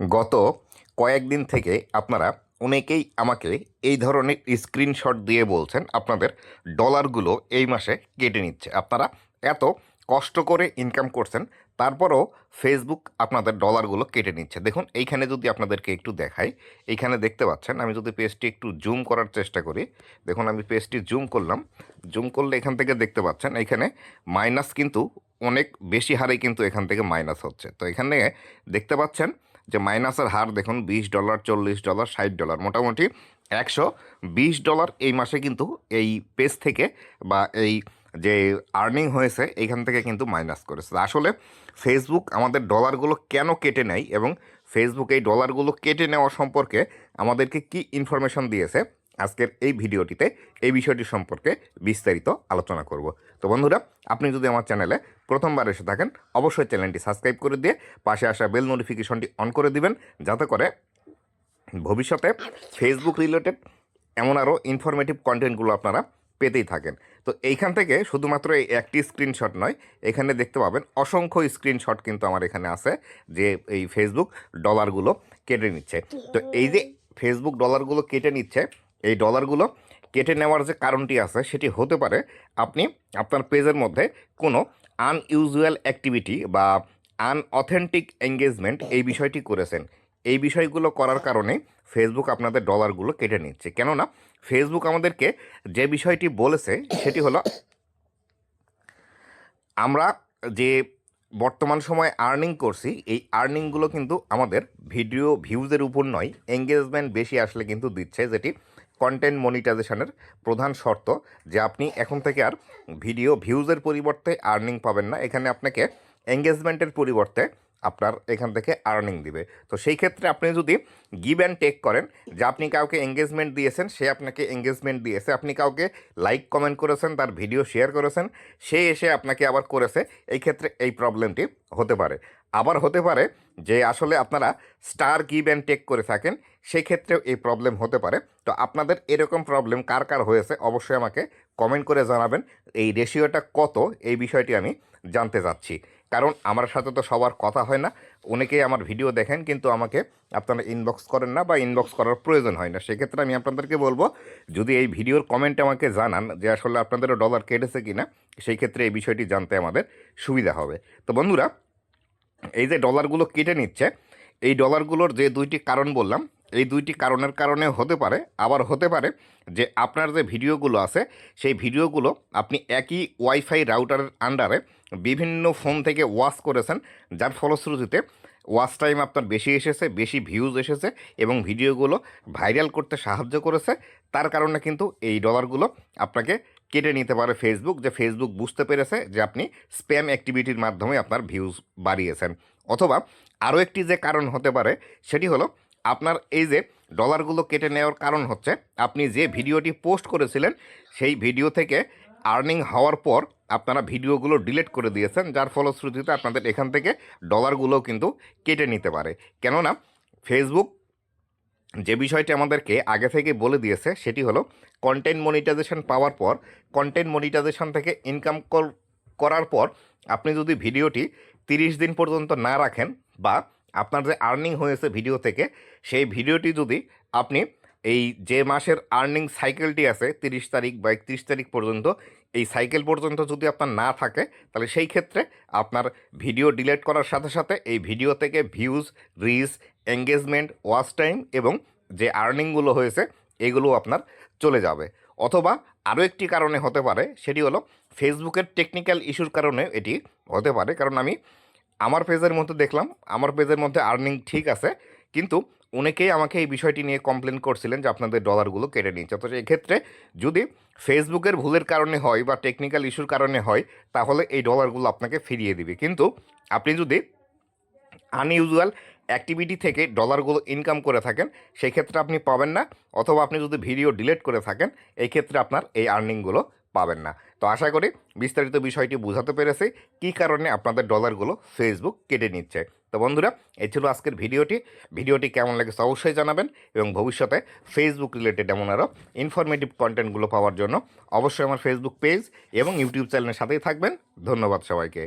গত কয়েকদিন থেকে আপনারা অনেকেই আমাকে এই ধরনের স্ক্রিনশট দিয়ে বলছেন আপনাদের ডলারগুলো এই মাসে কেটে নিচ্ছে। আপনারা এত কষ্ট করে ইনকাম করছেন, তারপরও ফেসবুক আপনাদের ডলারগুলো কেটে নিচ্ছে। দেখুন, এইখানে যদি আপনাদেরকে একটু দেখাই, এইখানে দেখতে পাচ্ছেন, আমি যদি পেজটি একটু জুম করার চেষ্টা করি, দেখুন, আমি পেজটি জুম করলাম। জুম করলে এখান থেকে দেখতে পাচ্ছেন এখানে মাইনাস কিন্তু অনেক বেশি হারে কিন্তু এখান থেকে মাইনাস হচ্ছে। তো এখানে দেখতে পাচ্ছেন যে মাইনাসের হার দেখুন, বিশ ডলার, চল্লিশ ডলার, ষাট ডলার, মোটামুটি একশো। বিশ ডলার এই মাসে কিন্তু এই পেজ থেকে বা এই যে আর্নিং হয়েছে এখান থেকে কিন্তু মাইনাস করেছে। আসলে ফেসবুক আমাদের ডলারগুলো কেন কেটে নেয় এবং ফেসবুক এই ডলারগুলো কেটে নেওয়া সম্পর্কে আমাদেরকে কি ইনফরমেশন দিয়েছে আজকের এই ভিডিওটিতে এই বিষয়টি সম্পর্কে বিস্তারিত আলোচনা করব। তো বন্ধুরা, আপনি যদি আমার চ্যানেলে প্রথমবার এসে থাকেন, অবশ্যই চ্যানেলটি সাবস্ক্রাইব করে দিয়ে পাশে আসা বেল নোটিফিকেশনটি অন করে দিবেন, যাতে করে ভবিষ্যতে ফেসবুক রিলেটেড এমন আরও ইনফরমেটিভ কন্টেন্টগুলো আপনারা পেতেই থাকেন। তো এইখান থেকে শুধুমাত্র এই একটি স্ক্রিনশট নয়, এখানে দেখতে পাবেন অসংখ্য স্ক্রিনশট কিন্তু আমার এখানে আছে যে এই ফেসবুক ডলারগুলো কেটে নিচ্ছে। তো এই যে ফেসবুক ডলারগুলো কেটে নিচ্ছে এই ডলারগুলো কেটে নেওয়ার যে কারণটি আছে, সেটি হতে পারে আপনি আপনার পেজের মধ্যে কোনো আনইউজুয়াল অ্যাক্টিভিটি বা আনঅথেন্টিক এঙ্গেজমেন্ট এই বিষয়টি করেছেন। এই বিষয়গুলো করার কারণে ফেসবুক আপনাদের ডলারগুলো কেটে নিচ্ছে। কেননা ফেসবুক আমাদেরকে যে বিষয়টি বলেছে, সেটি হলো আমরা যে বর্তমান সময়ে আর্নিং করছি, এই আর্নিংগুলো কিন্তু আমাদের ভিডিও ভিউজের উপর নয় এঙ্গেজমেন্ট বেশি আসলে কিন্তু দিচ্ছে, যেটি কন্টেন্ট মনিটাইজেশনের প্রধান শর্ত যে আপনি এখন থেকে আর ভিডিও ভিউজের পরিবর্তে আর্নিং পাবেন না। এখানে আপনাকে এঙ্গেজমেন্টের পরিবর্তে আপনার এখান থেকে আর্নিং দিবে। তো সেই ক্ষেত্রে আপনি যদি গিভ অ্যান্ড টেক করেন, যে আপনি কাউকে এঙ্গেজমেন্ট দিয়েছেন, সে আপনাকে এঙ্গেজমেন্ট দিয়েছে, আপনি কাউকে লাইক কমেন্ট করেছেন, তার ভিডিও শেয়ার করেছেন, সে এসে আপনাকে আবার করেছে, এই ক্ষেত্রে এই প্রবলেমটি হতে পারে। আবার হতে পারে যে আসলে আপনারা স্টার গিভ অ্যান্ড টেক করে থাকেন, সেই ক্ষেত্রেও এই প্রবলেম হতে পারে। তো আপনাদের এরকম প্রবলেম কার কার হয়েছে, অবশ্যই আমাকে কমেন্ট করে জানাবেন। এই রেশিওটা কত, এই বিষয়টি আমি জানতে চাচ্ছি। কারণ আমার সাথে তো সবার কথা হয় না। অনেকেই আমার ভিডিও দেখেন, কিন্তু আমাকে আপনারা ইনবক্স করেন না বা ইনবক্স করার প্রয়োজন হয় না। সেক্ষেত্রে আমি আপনাদেরকে বলব, যদি এই ভিডিওর কমেন্টে আমাকে জানান যে আসলে আপনাদেরও ডলার কেটেছে কি না সেই ক্ষেত্রে এই বিষয়টি জানতে আমাদের সুবিধা হবে। তো বন্ধুরা, এই যে ডলারগুলো কেটে নিচ্ছে, এই ডলারগুলোর যে দুইটি কারণ বললাম, এই দুইটি কারণের কারণে হতে পারে, আবার হতে পারে যে আপনার যে ভিডিওগুলো আছে, সেই ভিডিওগুলো আপনি একই ওয়াইফাই রাউটারের আন্ডারে বিভিন্ন ফোন থেকে ওয়াচ করেছেন, যার ফলশ্রুতিতে ওয়াচ টাইম আপনার বেশি এসেছে, বেশি ভিউজ এসেছে এবং ভিডিওগুলো ভাইরাল করতে সাহায্য করেছে। তার কারণে কিন্তু এই ডলারগুলো আপনাকে কেটে নিতে পারে ফেসবুক যে ফেসবুক বুঝতে পেরেছে যে আপনি স্প্যাম অ্যাক্টিভিটির মাধ্যমে আপনার ভিউজ বাড়িয়েছেন। অথবা আরও একটি যে কারণ হতে পারে, সেটি হলো আপনার এই যে ডলারগুলো কেটে নেওয়ার কারণ হচ্ছে, আপনি যে ভিডিওটি পোস্ট করেছিলেন, সেই ভিডিও থেকে আর্নিং হওয়ার পর আপনারা ভিডিওগুলো ডিলিট করে দিয়েছেন, যার ফলশ্রুতিতে আপনাদের এখান থেকে ডলারগুলো কিন্তু কেটে নিতে পারে। কেননা ফেসবুক যে বিষয়টি আমাদেরকে আগে থেকে বলে দিয়েছে, সেটি হলো কন্টেন্ট মনিটাইজেশন পাওয়ার পর কন্টেন্ট মনিটাইজেশন থেকে ইনকাম করার পর আপনি যদি ভিডিওটি তিরিশ দিন পর্যন্ত না রাখেন বা আপনার যে আর্নিং হয়েছে ভিডিও থেকে, সেই ভিডিওটি যদি আপনি এই যে মাসের আর্নিং সাইকেলটি আছে, তিরিশ তারিখ বা একত্রিশ তারিখ পর্যন্ত, এই সাইকেল পর্যন্ত যদি আপনার না থাকে, তাহলে সেই ক্ষেত্রে আপনার ভিডিও ডিলিট করার সাথে সাথে এই ভিডিও থেকে views reach engagement watch time এবং যে আর্নিংগুলো হয়েছে এগুলো আপনার চলে যাবে। অথবা আরও একটি কারণে হতে পারে, সেটি হলো ফেসবুকের টেকনিক্যাল ইস্যুর কারণে এটি হতে পারে। কারণ আমি আমার পেজের মধ্যে দেখলাম, আমার পেজের মধ্যে আর্নিং ঠিক আছে, কিন্তু অনেকেই আমাকে এই বিষয়টি নিয়ে কমপ্লেন করছিলেন যে আপনাদের ডলারগুলো কেটে নিচ্ছে তো এক্ষেত্রে যদি ফেসবুকের ভুলের কারণে হয় বা টেকনিক্যাল ইস্যুর কারণে হয়, তাহলে এই ডলারগুলো আপনাকে ফিরিয়ে দিবে। কিন্তু আপনি যদি আনইউজুয়াল অ্যাক্টিভিটি থেকে ডলারগুলো ইনকাম করে থাকেন সেই ক্ষেত্রে আপনি পাবেন না। অথবা আপনি যদি ভিডিও ডিলিট করে থাকেন এই ক্ষেত্রে আপনার এই আর্নিংগুলো পাবেন না। তো আশা করি বিস্তারিত বিষয়টি বোঝাতে পেরেছি, কী কারণে আপনাদের ডলারগুলো ফেসবুক কেটে নিচ্ছে। তো বন্ধুরা, এই ছিল আজকের ভিডিওটি। ভিডিওটি কেমন লেগেছে অবশ্যই জানাবেন এবং ভবিষ্যতে ফেসবুক রিলেটেড এমন আরও ইনফরমেটিভ কন্টেন্টগুলো পাওয়ার জন্য অবশ্যই আমার ফেসবুক পেজ এবং ইউটিউব চ্যানেলের সাথেই থাকবেন। ধন্যবাদ সবাইকে।